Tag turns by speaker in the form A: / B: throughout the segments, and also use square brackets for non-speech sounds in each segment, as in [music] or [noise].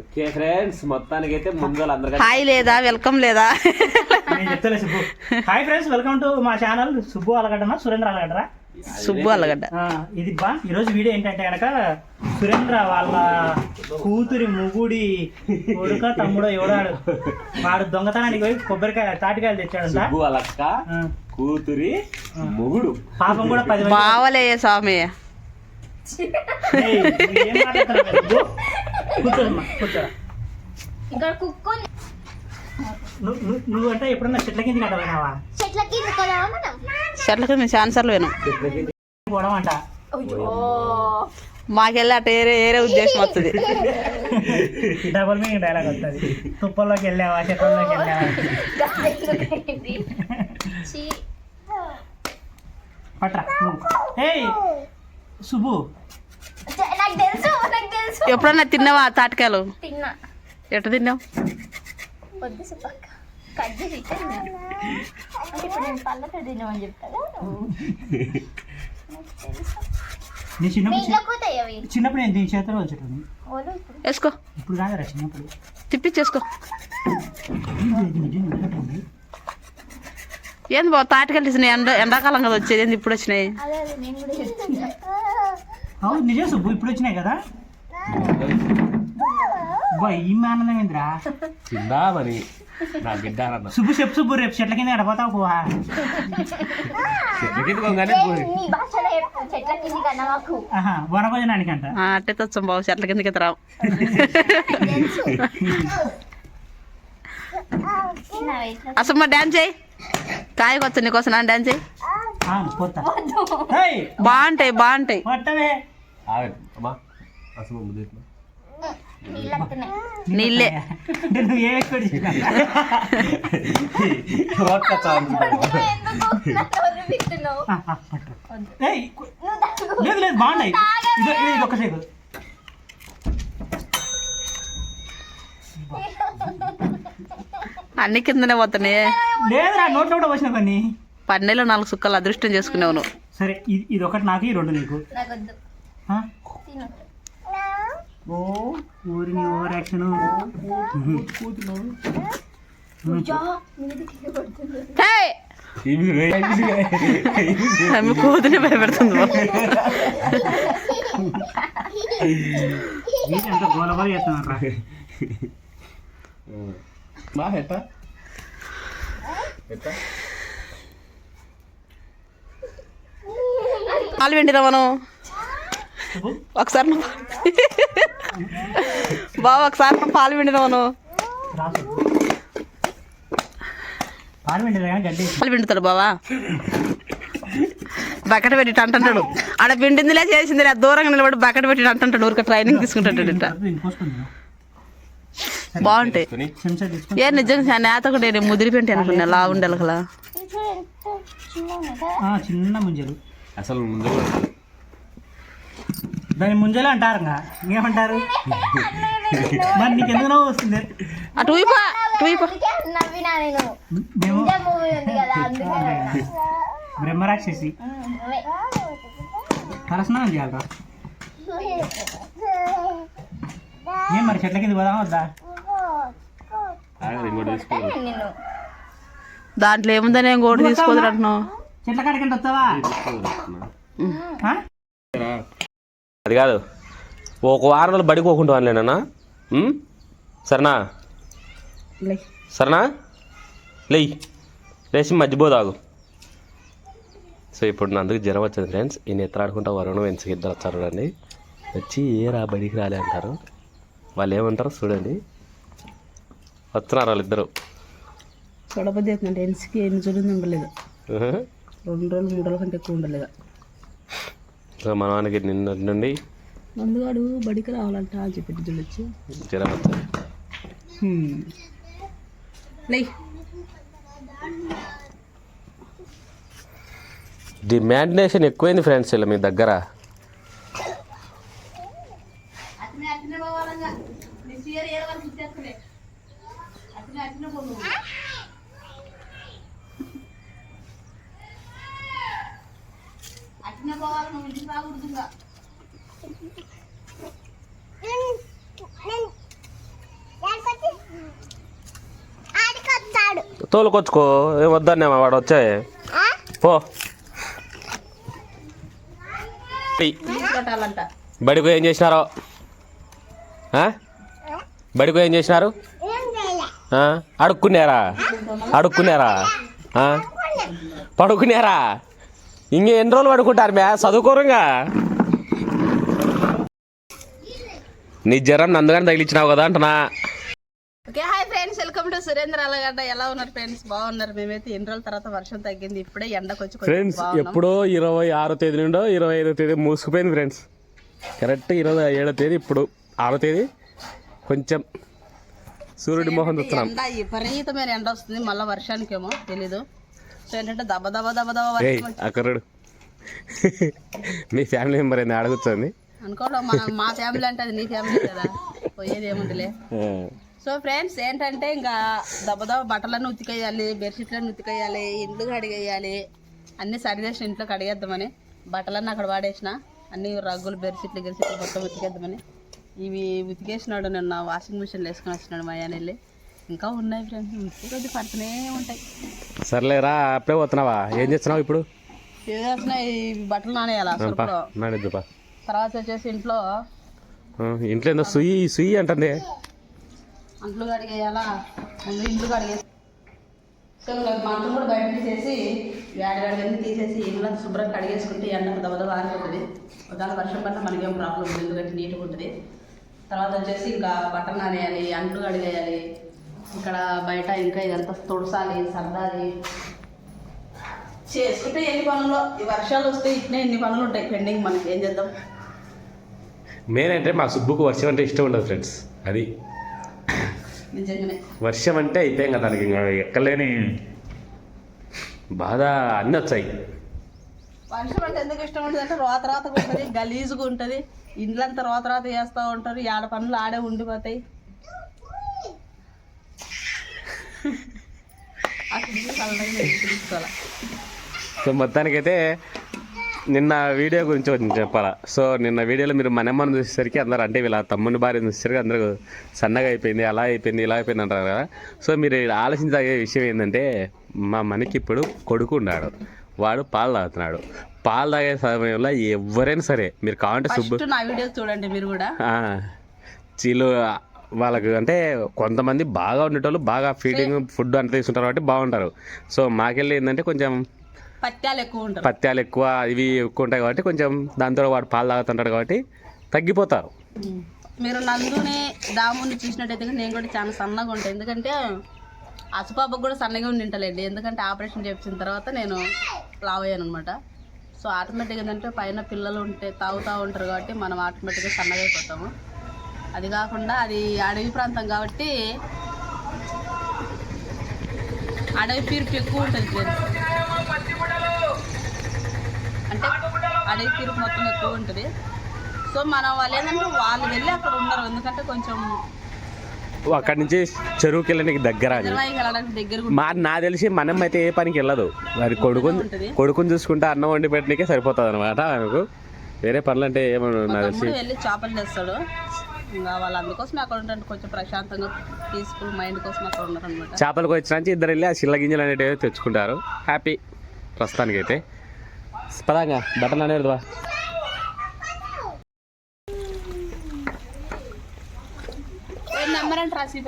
A: Okay friends మొత్తానికి అయితే ముందు
B: హాయ్ లేదా వెల్కమ్ లేదా?
C: చెప్తాలే Subbu. Hi friends welcome to మా ఛానల్ సుబ్బు అలగడ్డనా సురేంద్ర అలగడ్డరా
B: సుబ్బు అల్లగడ్డ
C: ఆ, ఇది బా ఈరోజు వీడియో ఏంటంటే కనుక సురేంద్ర వాళ్ళ కూతురి ముగుడి కొడుక తమ్ముడో ఎవడాడు? వాడు దొంగతనానికి పోయి కొబ్బరికాయ తాటికాయలు తెచ్చాడంట.
A: సుబ్బు వాళ్ళక్క
C: ఆ,
A: కూతురి మొగుడు.
C: పాపం కూడా పది మంది.
B: బావలే స్వామి.
C: కూర్చోమ్మా కూర్చోరా.
D: ఇక్కడ
C: నువ్వు నువ్వు- నువ్వంటే ఎప్పుడన్నా చెట్ల కింద
D: కదా మనం?
B: ఛాన్సర్లు వినం.
C: పోవడం అంట
B: మాకెళ్ళి అట్ట ఏరే ఏరే ఉద్దేశం వస్తుంది
C: డబుల్ మీనింగ్ డైలాగ్ వస్తుంది తుప్పల్లోకి వెళ్ళావా చెట్లలోకి వెళ్ళావా. పట్రా ఏయ్ సుబ్బు.
D: చె- నాకు తెలుసు నాకు తెలుసు.
B: ఎప్పుడన్నా తిన్నావా తాటికాయలు?
D: తిన్నా.
B: ఎట్ట తిన్నావు?
D: వద్దు కట్ చేసి ఇచ్చేది ఇప్పుడు నేను పళ్ళతో.
C: నీ చిన్నప్పుడు
D: ఇంట్లో కూతాయి అవి?
C: చిన్నప్పుడు నేను దీని చేతిలో వచ్చేటోని
D: ఓలు ఇప్పుడు.
B: వేసుకో.
C: ఇప్పుడు కాదురా చిన్నప్పుడు. నిలబడింది.
B: ఏంది బావ తాటికాయలు తీసినాయి ఎండ ఎండాకాలం కదా వచ్చేది. ఏంది ఇప్పుడు వచ్చినాయి?
D: అదే అదే నేను కూడా చెప్తున్నా
C: అవును నిజం సుబ్బు ఇప్పుడు వచ్చినాయి కదా? ఈ ఆనందం ఏందిరా?
A: చిందా మరి? నా బిడ్డ అన్న.
C: సుబ్బు చెప్పు సుబ్బు రేపు చెట్ల కింద ఎడపోతావు పోవా
A: చెట్ల కింద కొంగానే
C: వనభోజనానికి అంట
B: ఆ, అట్టే తెచ్చాం బావ చెట్ల కిందకి రావు.
D: తెలుసు నా వయసులో
B: అసలు మా డాన్స్ చేయి. కాయకు వచ్చా నీకోసం నా డాన్స్ చేయి. బాగుంటాయి బాగుంటాయి.
A: అమ్మా అసలు ముందు?
D: నీళ్ళు.
C: నువ్వు. లేదు లేదు బాగున్నాయి. ఇది
B: అన్ని కిందనే పోతున్నాయి.
C: లేదురా నోట్లో కూడా వచ్చిన కొన్ని.
B: పన్నెలో నాలుగు సుక్కలు అదృష్టం చేసుకునేవు నువ్వు
C: సరే ఇది ఇది ఒకటి నాకు ఈ రెండు నీకు. ఓ ఊరిని ఓవర్ యాక్షన్
B: ఆమె కూతునే భయపెడుతుంది.
C: ఎంత గోల గోల చేస్తున్నారా
A: మా ఎట్టా ఎట్టా
B: పాలు వెండినా మనం ఒకసారి నువ్వు బావ ఒకసారి నువ్వు పాలు
C: కానీ గడ్డి
B: పాలు పిండుతాడు బావా. బకెట్ పెట్టి అంటుంటాడు. ఆడ పిండిందిలే చేసిందిలే దూరంగా నిలబడి బకెట్ పెట్టి అంటుంటాడు. ఊరికే ట్రైనింగ్ తీసుకుంటాడు
C: పోసుకుంది
B: బాగుంటాయి.
A: కొని
C: చెంచా తీసుకుని
B: ఏ నిజంగా నేత ఒకటి నేను ముదిరి పెంటి అనుకున్నా లా
D: ఉంది కదా.
C: ఆ, చిన్న ముంజలు.
A: అసలు ముందు
C: దాని ముంజలు అంటారు ఇంకా ఇంకేమంటారు? మరి నీకు ఎందుకు నవ్వు వస్తుంది?
B: అటు.
C: బ్రహ్మరాక్షసి. తలస్నానం చేయాలరా. ఏం మరి చెట్ల కింద పోదామా వద్దా?
B: దాంట్లో ఏముందని నేను గోడు తీసుకోదు అంటున్నావు.
C: చెట్ల కాడికి వస్తావా?
A: అది కాదు. ఒక వారం రోజులు బడికి వాళ్ళేనా సరేనా? సరేనా? లేయ్ లేచి మధ్యపోదాగు సో ఇప్పుడు నా అందుకు జ్వరం వచ్చింది ఫ్రెండ్స్ ఈయన ఎత్తలాడుకుంటా వరుణ్ వెంచకి ఇద్దరు వచ్చారు చూడండి. వచ్చి ఏ రా బడికి రాలే అంటారు. వాళ్ళు ఏమంటారు చూడండి. వస్తున్నారు వాళ్ళిద్దరు.
B: చూడబోద్ది ఎన్సికి ఎన్ని
A: ఉహు.
B: రెండు రోజులు మూడు రోజుల కంటే ఎక్కువ ఉండలేదు?
A: సో మన వానికి నిన్న నుండి
B: ముందుగాడు బడికి రావాలంట అని చెప్పి చూడొచ్చు
A: జ్వరం
B: లై.
A: డిమాండినేషన్ ఎక్కువైంది ఫ్రెండ్స్ ఇలా మీ దగ్గర. తోలుకొచ్చుకో. ఏ వద్దనే వాడు వచ్చాయి పో. బడికి ఏం చేసినారు? బడికి ఏం చేసినారు? అడుక్కున్నారా? అడుక్కున్నారా? పడుకున్నారా? ఇంక ఎన్ని రోజులు పడుకుంటారు మ్యా? చదువుకోరుగా. నీ జ్వరం నందుగాని తగిలిచ్చినావు కదా అంటున్నా.
B: Okay hi friends welcome to Surendra Alagadda. ఎలా ఉన్నారు ఫ్రెండ్స్? బాగున్నారు. మేమైతే ఎన్ని రోజుల తర్వాత వర్షం తగ్గింది. ఇప్పుడే ఎండకు వచ్చి కొంచెం
A: ఫ్రెండ్స్. ఎప్పుడో ఇరవై ఆరో తేదీ నుండో ఇరవై ఐదో తేదీ మూసుకుపోయింది ఫ్రెండ్స్. కరెక్ట్ ఇరవై ఏడో తేదీ ఇప్పుడు ఆరో తేదీ. కొంచెం సూర్యుడి మొహం చూస్తున్నాం.
B: ఎండ? విపరీతమైన ఎండ వస్తుంది. మళ్ళీ వర్షానికేమో తెలీదు. సో ఏంటంటే దబ దబ దబ దబ
A: అక్కరుడు మీ ఫ్యామిలీ మెంబర్ ఏంది? అడుగుతుంది.
B: అనుకోవడం మన మా ఫ్యామిలీ అంటే అది నీ ఫ్యామిలీ కదా. పోయేది ఏముందిలే. సో ఫ్రెండ్స్ ఏంటంటే ఇంకా దెబ్బ దెబ్బ బట్టలన్నీ ఉతికేయాలి బెడ్షీట్లన్నీ ఉతికేయాలి ఇండ్లు కడిగేయాలి అన్నీ సరిచేసిన ఇంట్లో కడిగేద్దామని బట్టలన్నీ అక్కడ వాడేసిన అన్ని రగ్గులు బెడ్షీట్లు గిరిసీట్లు మొత్తం ఉతికేద్దామని. ఇవి ఉతికేసినాడు నిన్న వాషింగ్ మిషన్లో వేసుకొని వచ్చినాడు మా వెళ్ళి ఇంకా ఉన్నాయి ఫ్రెండ్స్ ఉతికి కొద్ది పడుతూనే ఉంటాయి.
A: సర్లేరా అప్పుడే పోతున్నావా? ఏం చేస్తున్నావు ఇప్పుడు?
B: ఏం చేస్తున్నాయి ఈ బట్టలు నానేయాలా?
A: నానిద్దుపా.
B: తర్వాత వచ్చేసి ఇంట్లో
A: ఇంట్లో ఏందో సుయ్యి సుయ్యి అంటుంది.
B: అంట్లు కడిగేయాలా? ముందు ఇంట్లో కడిగేసి సో మంటలు కూడా బయట తీసేసి వేడి వేడి అన్ని తీసేసి ఇల్లు శుభ్రం కడిగేసుకుంటే ఎండకు దబదబ ఆరిపోతుంది ఒకవేళ వర్షం పట్ల మనకేం ప్రాబ్లం ఉండదు ఎందుకంటే నీట్గా ఉంటుంది. తర్వాత వచ్చేసి ఇంకా బట్టలు నానేయాలి అంట్లు కడిగేయాలి ఇక్కడ బయట ఇంకా ఇదంతా తుడసాలి సర్దాలి. చేసుకుంటే ఎన్ని పనులు ఈ వర్షాలు వస్తే ఇట్నే ఎన్ని పనులు ఉంటాయి పెండింగ్ మనకి. ఏం చేద్దాం?
A: మెయిన్ అంటే మా సుబ్బుకు వర్షం అంటే ఇష్టం ఉండదు ఫ్రెండ్స్ అది.
B: నిజంగానే.
A: వర్షం అంటే అయిపోయాం కదా దానికి ఇంకా ఎక్కలేని బాధ అన్నీ వచ్చాయి.
B: వర్షం అంటే ఎందుకు ఇష్టం ఉంటుంది అంటే రోత రోతగా ఉంటుంది గలీజుగా ఉంటుంది. ఇండ్లంతా రోత రోత చేస్తూ ఉంటారు ఆడ పనులు ఆడే ఉండిపోతాయి అసలు ఇది చల్లగా నేను తీసుకోవాలా.
A: సో మొత్తానికైతే నిన్న వీడియో గురించి కొంచెం చెప్పాలా. సో నిన్న వీడియోలో మీరు మనమ్మని చూసేసరికి అందరూ అంటే వీళ్ళ తమ్ముని భార్య చూసేసరికి అందరూ సన్నగా అయిపోయింది అలా అయిపోయింది ఇలా అయిపోయింది అంటారు కదా. సో మీరు ఆలోచించే విషయం ఏంటంటే మా మనకి ఇప్పుడు కొడుకు ఉన్నాడు. వాడు పాలు తాగుతున్నాడు. పాలు తాగే సమయంలో ఎవరైనా సరే మీరు కావాలంటే సుబ్బు
B: నా చూడండి మీరు కూడా.
A: చీలు వాళ్ళకు అంటే కొంతమంది బాగా ఉండేటోళ్ళు బాగా ఫీడింగ్ ఫుడ్ అంతా తీసుకుంటారు కాబట్టి బాగుంటారు. సో మాకెళ్ళి ఏంటంటే కొంచెం
B: పత్యాలు ఎక్కువ ఉంటారు.
A: పత్యాలు ఎక్కువ ఇవి ఎక్కువ ఉంటాయి కాబట్టి కొంచెం దాంతో వాడు పాలు తాగుతుంటాడు కాబట్టి తగ్గిపోతారు.
B: మీరు నందుని దాముని చూసినట్టయితే నేను కూడా చాలా సన్నగా ఉంటాను ఎందుకంటే అసుపాపకు కూడా సన్నగా ఉండి ఉంటలేండి. ఎందుకంటే ఆపరేషన్ చేయించిన తర్వాత నేను లావ్ అయ్యాను అనమాట సో ఆటోమేటిక్గా ఏంటంటే పైన పిల్లలు ఉంటే తాగుతూ ఉంటారు కాబట్టి మనం ఆటోమేటిక్గా సన్నగా అయిపోతాము. అది కాకుండా అది అడవి ప్రాంతం కాబట్టి అడవి పీరుపు ఎక్కువ ఉంటుంది ఫ్రెండ్స్. అంటే అడవి పీరుపు మొత్తం ఎక్కువ ఉంటుంది. సో మనం వాళ్ళు ఏంటంటే వాళ్ళు వెళ్ళి అక్కడ ఉన్నారు ఎందుకంటే కొంచెం
A: అక్కడి నుంచి చెరువుకి వెళ్ళడానికి దగ్గర మా నా తెలిసి మనం అయితే ఏ పనికి వెళ్ళదు. అది కొడుకుని. కొడుకుని చూసుకుంటే అన్నం వండి పెట్టడానికే సరిపోతుంది అనమాట ఆమెకు. వేరే పనులు అంటే ఏమన్నా నాకు తెలిసి
B: తమ్ముడు వెళ్ళి చేపలు తెస్తాడు. ఇంకా వాళ్ళు అందుకోసం అక్కడ ఉంటారు కొంచెం ప్రశాంతంగా పీస్ఫుల్ మైండ్ కోసం అక్కడ ఉన్నారు అనమాట
A: చేపలకు వచ్చినాంచి ఇద్దరు వెళ్ళి ఆ చిల్ల గింజలు అనేటివి తెచ్చుకుంటారు. హ్యాపీ ప్రస్తుతానికైతే. పదాంగా బట్టలు అనేది వా
B: నెంబర్ అంటే రాసి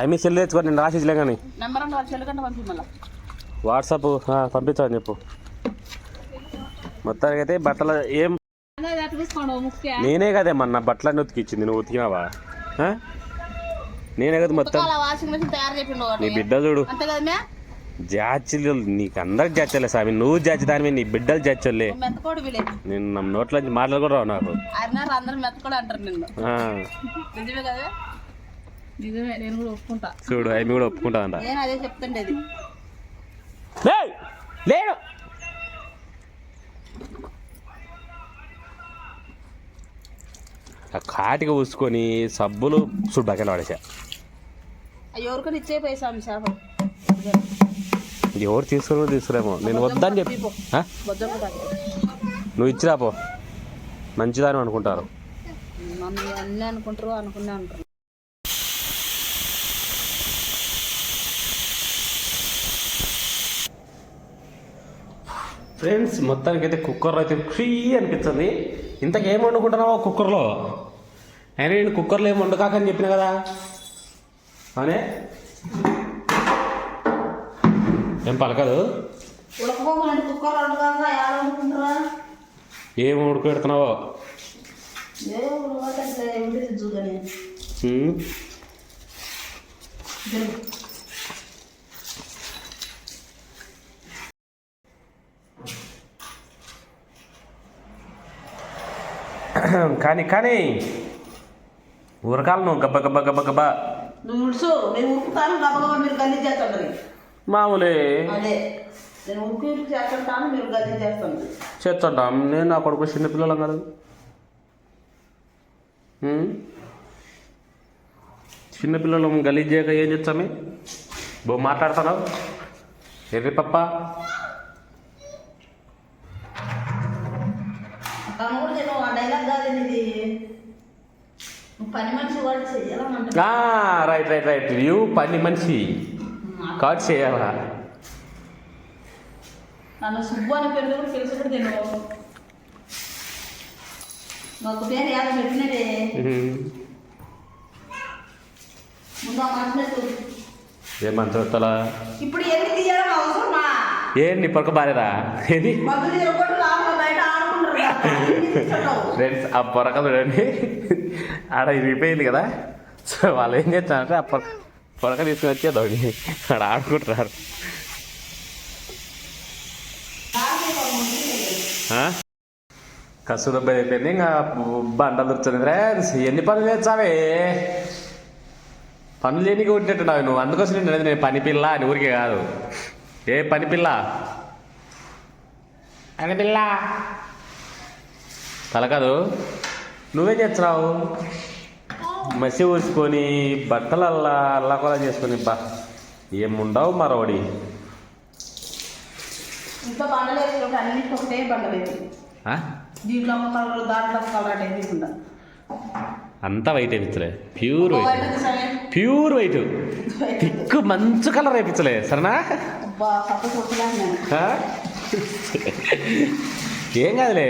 A: అవి సెల్ తెచ్చుకో నేను రాసిలే కానీ.
B: నెంబర్ అంటే వాళ్ళ చెల్లికంటే పంపి మళ్ళీ.
A: వాట్సాప్ పంపించని చెప్పు. మొత్తానికి అయితే బట్టలు ఏం నేనే కదే మొన్న బట్టలన్నీ ఉతికిచ్చింది నువ్వు ఉతికినావా? నేనే కదా మొత్తం. నీ బిడ్డ చూడు. జాచిలు నీకు అందరికి జాచలే స్వామి. నువ్వు జాచి దాని మీద నీ బిడ్డలు జాచలే. నేను నా నోట్ల నుంచి మాటలు కూడా రావు నాకు.
B: అరినారు అందరూ మెత్తకోడు అంటారు నిన్ను.
A: ఆ, కాటికి పూసుకొని సబ్బులు చూడు పక్కన
B: పడేసా. ఎవరికని ఇచ్చే
A: ఎవరు తీసుకురా తీసుకురామో. నేను వద్దని చెప్పి నువ్వు ఇచ్చిరా పో. మంచిదని అనుకుంటారు.
B: అన్నీ అనుకుంటారు అనుకున్నా అంటారు
A: ఫ్రెండ్స్ మొత్తానికి అయితే కుక్కర్లో అయితే ఫ్రీ అనిపించింది ఇంతకేం వండుకుంటున్నావు కుక్కర్లో? అయినా నేను కుక్కర్లో ఏం వండుకాకని చెప్పిన కదా? అవునే? ఏం పలకదు? ఏం ఉడుకు పెడుతున్నావో?
B: ఏ ఉడకట్లే ఉంటుంది చూడని.
A: ఉమ్. కానీ కానీ ఉరకాలు నువ్వు గబ్బ గబ్బ గబ్బ గబ్బ.
B: నువ్వు ఉడుసు నేను ఉరుకుతాను గబగబా మీరు గల్లీ చేస్తాను
A: మామూలే.
B: అదే నేను ఉరుకు ఉరుకు చేస్తుంటాను మీరు గల్లీ చేస్తాను
A: చేస్తుంటాం. నేను నా కొడుకు చిన్నపిల్లలం కదా. చిన్నపిల్లలం గలీజ్ చేయక ఏం చేస్తామే బో మాట్లాడుతున్నావు ఎర్రి పప్ప? రైట్ రైట్ రైట్ యూ పని మనిషి. కాట్ చేయాలా?
B: నన్ను సుబ్బు అని పేరు కూడా తెలుసు కూడా నేను మాకు పేరు యాద పెట్టినదే. ముందు
A: ఏం మంచోత్తలా
B: ఇప్పుడు ఎన్ని తీయడం అవసరమా?
A: ఏం నీ పొరక బాలేదా? ఏది? [laughs] ఫ్రెండ్స్ ఆ పొరక చూడండి. ఆడ ఇరిగిపోయింది కదా. సో వాళ్ళు ఏం చేస్తారంటే ఆ పొర పొరక తీసుకుని వచ్చేదాన్ని ఆడ ఆడుకుంటున్నారు. కసు డబ్బై అయిపోయింది. ఇంకా బండలు దొరుకుతుంది ఫ్రెండ్స్ ఎన్ని పనులు చేస్తావే? పనులు చేయడానికి ఉంటేట్టున్నావు నువ్వు. అందుకోసం నేను నేను పని పిల్ల అని ఊరికే కాదు. ఏ పని పిల్ల? పని పిల్ల. తల కాదు. నువ్వేం చేస్తున్నావు? మసి ఊసుకొని బట్టలు అల్లా అల్లాకొలా చేసుకొని బా. ఏముండవు మరొకటి.
B: ఇంట్లో బండలు వేసుకుంటే అన్నింటి ఒకటే బండలు వేసి
A: ఆ?
B: దీంట్లో ఒక కలర్ దాంట్లో ఒక కలర్ అంటే వేసుకుంటా
A: అంతా వైట్ వేయించలే ప్యూర్ వైట్. Pure white. తిక్కు మంచు కలర్ వేయించలే సరేనా? ఏం కాదులే.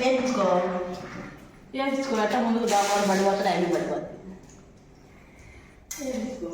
B: వేయించుకో అట్ట ముందుకు దాని పడిపోతాడు ఆయన పడిపోతుంది వేయించుకో